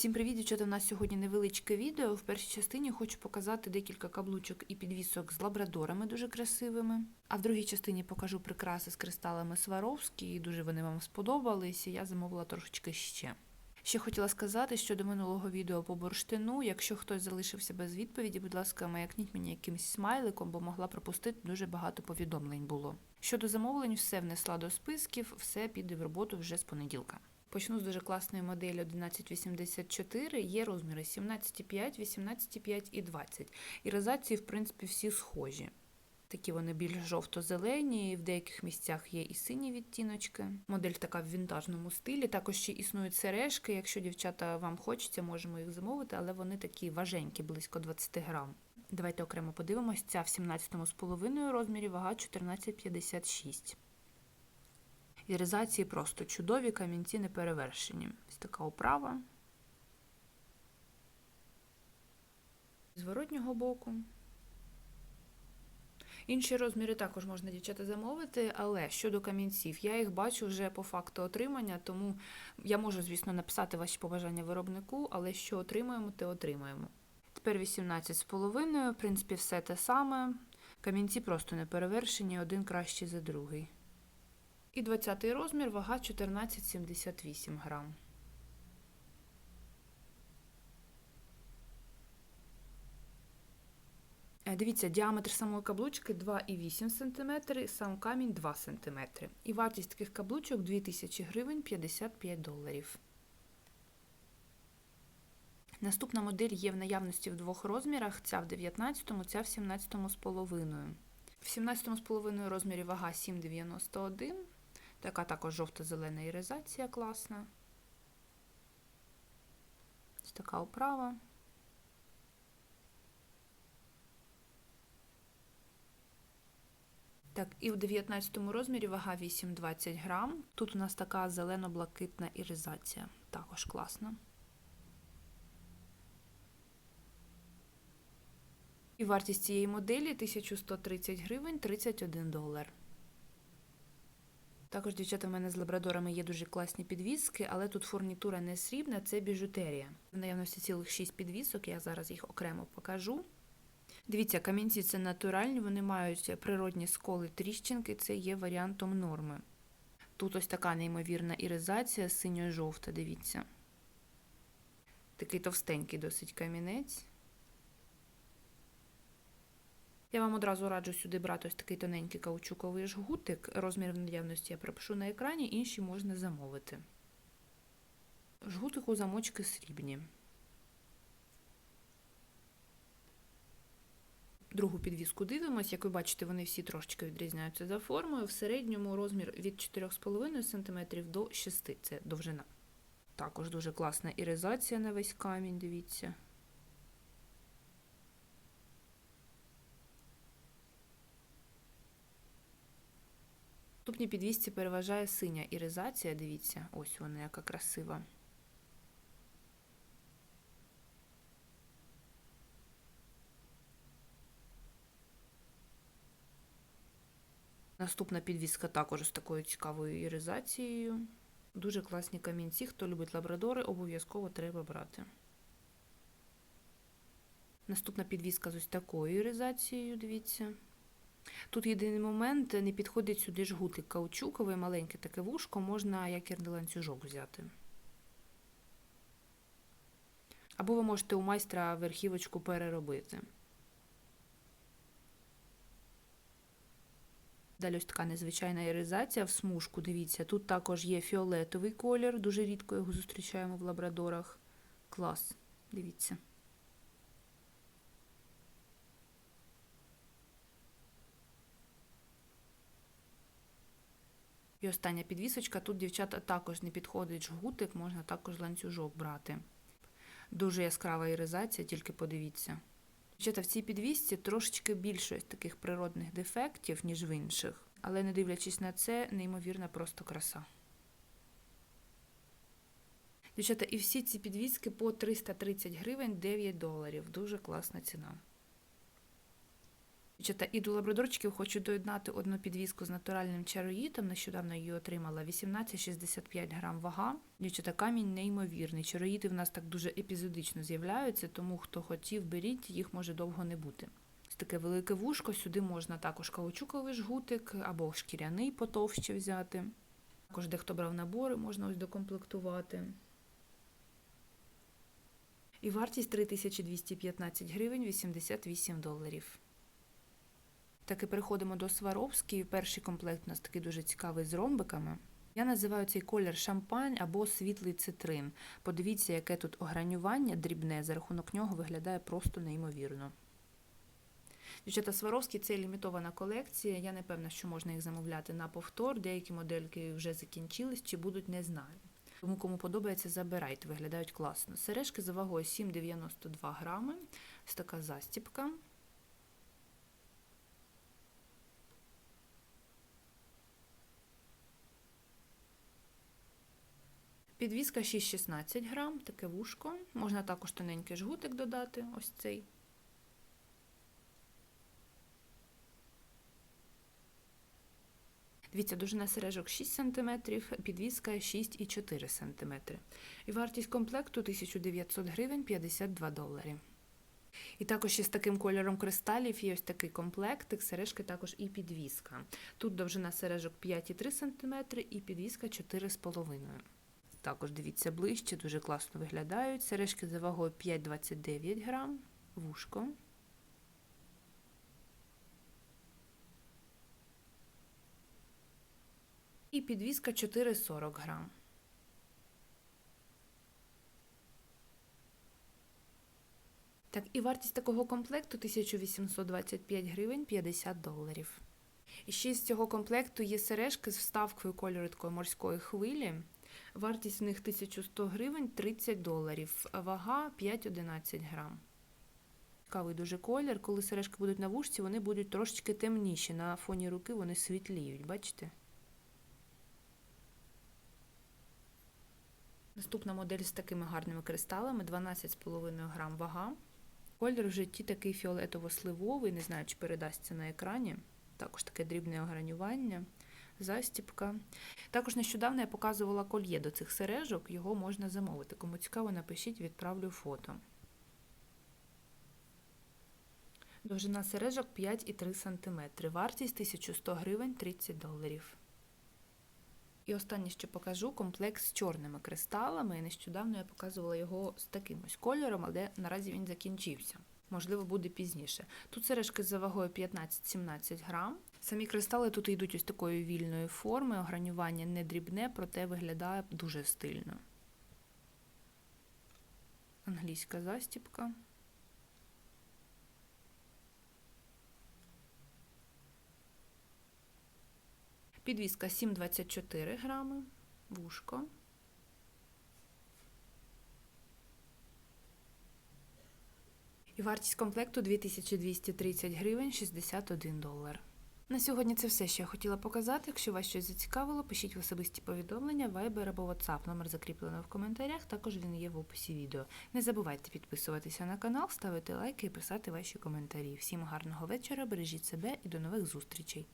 Всім привіт, дівчата! У нас сьогодні невеличке відео. В першій частині хочу показати декілька каблучок і підвісок з лабрадорами дуже красивими. А в другій частині покажу прикраси з кристалами Сваровські, дуже вони вам сподобались, і я замовила трошечки ще. Ще хотіла сказати щодо минулого відео по бурштину. Якщо хтось залишився без відповіді, будь ласка, маякніть мені якимсь смайликом, бо могла пропустити дуже багато повідомлень було. Щодо замовлень, все внесла до списків, все піде в роботу вже з понеділка. Почну з дуже класної моделі 1184. Є розміри 17,5, 18,5 і 20. І розації, в принципі, всі схожі. Такі вони більш жовто-зелені, в деяких місцях є і сині відтіночки. Модель така в вінтажному стилі. Також ще існують сережки. Якщо дівчата вам хочеться, можемо їх замовити, але вони такі важенькі, близько 20 грам. Давайте окремо подивимось. Ця в 17,5 розмірі, вага 14,56. І резації просто чудові, камінці не перевершені. Ось така оправа. З воротнього боку. Інші розміри також можна дівчата замовити, але щодо камінців, я їх бачу вже по факту отримання, тому я можу, звісно, написати ваші побажання виробнику, але що отримаємо, те отримаємо. Тепер 18,5, в принципі, все те саме. Камінці просто не перевершені, один кращий за другий. І 20 розмір, вага 14,78 грам. Е, Дивіться, діаметр самої каблучки 2,8 см, сам камінь 2 см. І вартість таких каблучок 2000 гривень 55 доларів. Наступна модель є в наявності в двох розмірах: ця в 19, му ця в 17,5. В 17,5 розмірі вага 7,91. Така також жовто-зелена іризація класна. Ось така оправа. Так, і в 19 розмірі вага 8,20 грам. Тут у нас така зелено-блакитна іризація. Також класна. І вартість цієї моделі 1130 гривень 31 долар. Також, дівчата, в мене з лабрадорами є дуже класні підвіски, але тут фурнітура не срібна, це біжутерія. В наявності цілих 6 підвісок, я зараз їх окремо покажу. Дивіться, камінці це натуральні, вони мають природні сколи тріщинки, це є варіантом норми. Тут ось така неймовірна іризація синьо-жовта, дивіться. Такий товстенький досить камінець. Я вам одразу раджу сюди брати ось такий тоненький каучуковий жгутик. Розмір в наявності я пропишу на екрані, інші можна замовити. Жгутику замочки срібні. Другу підвіску дивимось. Як ви бачите, вони всі трошечки відрізняються за формою. В середньому розмір від 4,5 см до 6 це довжина. Також дуже класна іризація на весь камінь, дивіться. Наступній підвісці переважає синя іризація, дивіться, ось вона яка красива. Наступна підвіска також з такою цікавою іризацією. Дуже класні камінці. Хто любить лабрадори, обов'язково треба брати. Наступна підвіска з ось такою іризацією, дивіться. Тут єдиний момент, не підходить сюди жгутик каучуковий, маленьке таке вушко, можна якірний ланцюжок взяти. Або ви можете у майстра верхівочку переробити. Далі ось така незвичайна іризація в смужку. Дивіться, тут також є фіолетовий колір, дуже рідко його зустрічаємо в лабрадорах. Клас, дивіться. І остання підвісочка. Тут, дівчата, також не підходить жгутик, можна також ланцюжок брати. Дуже яскрава іризація, тільки подивіться. Дівчата, в цій підвісці трошечки більше таких природних дефектів, ніж в інших. Але не дивлячись на це, неймовірна просто краса. Дівчата, і всі ці підвіски по 330 гривень 9 доларів. Дуже класна ціна. Дівчата, і до лабрадорчиків хочу доєднати одну підвіску з натуральним чароїтом. Нещодавно її отримала 18-65 грам вага. Дівчата, камінь неймовірний. Чароїти в нас так дуже епізодично з'являються, тому хто хотів, беріть, їх може довго не бути. Ось таке велике вушко. Сюди можна також каучуковий жгутик або шкіряний потовще взяти. Також дехто брав набори, можна ось докомплектувати. І вартість 3215 гривень 88 доларів. Так і переходимо до Сваровської. Перший комплект у нас такий дуже цікавий з ромбиками. Я називаю цей колір шампань або світлий цитрин. Подивіться, яке тут огранювання дрібне, за рахунок нього виглядає просто неймовірно. Дівчата Сваровські це лімітована колекція. Я не певна, що можна їх замовляти на повтор. Деякі модельки вже закінчились чи будуть, не знаю. Тому кому подобається, забирайте, виглядають класно. Сережки за вагою 7,92 грами. Ось така застіпка. Підвіска 6,16 грам, таке вушко. Можна також тоненький жгутик додати, ось цей. Дивіться, довжина сережок 6 см, підвіска 6,4 см. І вартість комплекту 1900 гривень 52 долари. І також ще з таким кольором кристалів є ось такий комплектик, сережки також і підвіска. Тут довжина сережок 5,3 см і підвіска 4,5 також дивіться ближче, дуже класно виглядають. Сережки за вагою 5,29 грам, вушко. І підвіска 4,40 грам. Так, і вартість такого комплекту 1825 гривень 50 доларів. І ще з цього комплекту є сережки з вставкою кольору такої морської хвилі. Вартість в них 1100 гривень 30 доларів, вага 5-11 грам. Цікавий дуже колір. Коли сережки будуть на вушці, вони будуть трошечки темніші. На фоні руки вони світліють, бачите? Наступна модель з такими гарними кристалами 12,5 грам вага. Колір в житті такий фіолетово-сливовий, не знаю, чи передасться на екрані. Також таке дрібне огранювання застіпка. Також нещодавно я показувала кольє до цих сережок, його можна замовити. Кому цікаво, напишіть, відправлю фото. Довжина сережок 5,3 см. Вартість 1100 гривень 30 доларів. І останнє, що покажу, комплект з чорними кристалами. Нещодавно я показувала його з таким ось кольором, але наразі він закінчився. Можливо, буде пізніше. Тут сережки за вагою 15-17 грам. Самі кристали тут йдуть ось такої вільної форми, огранювання не дрібне, проте виглядає дуже стильно. Англійська застіпка. Підвіска 7,24 грами, вушко. І вартість комплекту 2230 гривень 61 долар. На сьогодні це все, що я хотіла показати. Якщо вас щось зацікавило, пишіть в особисті повідомлення, Viber або WhatsApp. Номер закріплено в коментарях, також він є в описі відео. Не забувайте підписуватися на канал, ставити лайки і писати ваші коментарі. Всім гарного вечора, бережіть себе і до нових зустрічей!